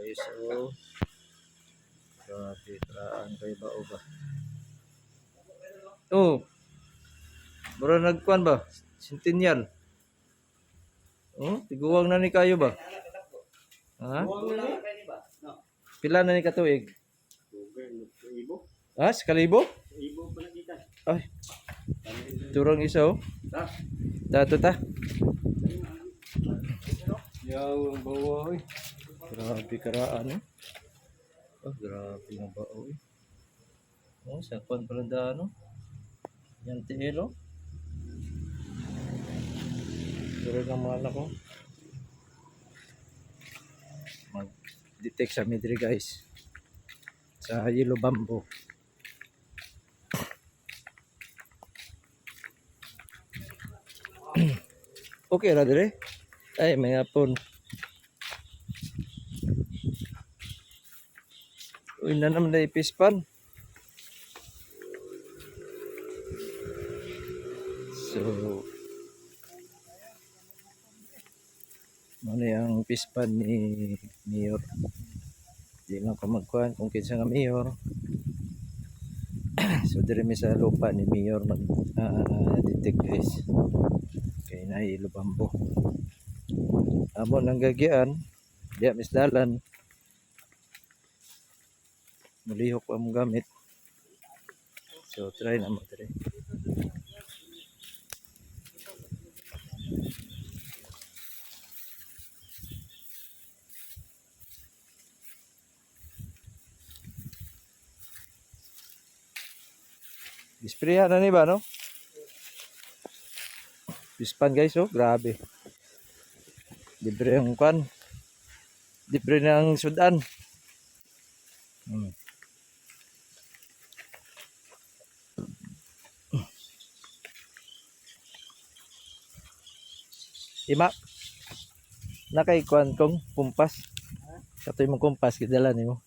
guys. So, grabe, karaan kayo ba o ba? Oh, mura nagkuhan ba? Centennial. Oh, tiguwang na ni kayo ba? Ha? Pila na ni katuig? Ha? Sa kalibo? Ay. Turang isa oh. Dato ta. Yaw ang bawa oy. Grabe karaan eh. Oh, grabe ang bawa oy. Oh, sa kwan pala da ano? Yan tiilo. Pero ng mga anak ko. Mag-detect sa midri guys. Sa yellow bamboo. okay ra dire. Ay, may hapon. Uy, na naman na ipispan. So, ano yung pispan ni Mayor? Di lang ko magkuhan kung kinsa nga Mayor. so, dire mi sa lupa ni Mayor mag uh, detect guys. Kay na ilubambo. Amo nang gagian, diya misdalan. Mulihok pa gamit. So, try na mo dire. Isprayan na ni ba, no? Pispan guys, oh. Grabe. Libre ang kwan. Libre ng sudan. Hmm. Ima. Nakay kwan kong kumpas. Katoy mong kumpas kidala nimo.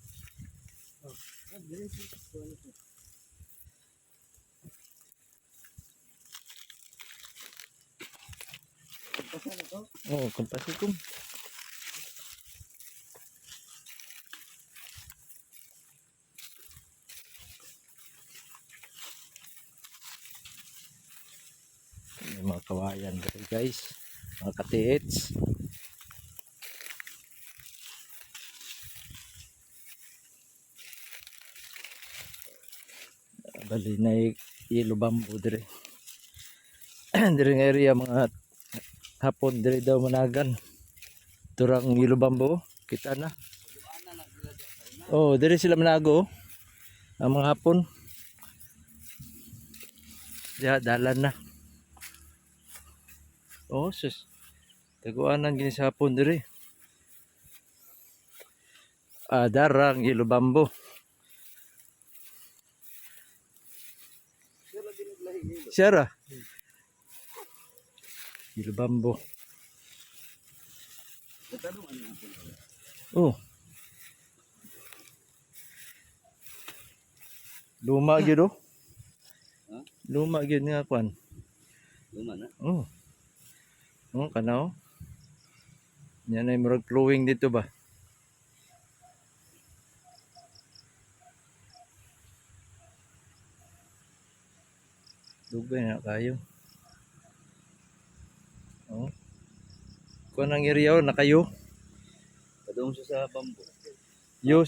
Oh, kumpas. Yung mga kawayan guys. Mga katiits. Bali na yellow bamboo dire. dire area mga hapon dire daw managan. Turang yellow bamboo. Kita na. Oh, dire sila manago. Ang mga hapon. Diya, dalan na. Oh, sus. Taguanan gini sa hapon dire. Darang yellow bamboo. Siyara. Yellow bamboo. Oh. Luma gyud oh. Luma gyud nga kwan. Luma na. Oh. Oh, kana oh. Yan ay murag flowing dito ba? Dugay na kayo. Oh. Kung ang area oh, nakayo. Padung sa bambo. Yo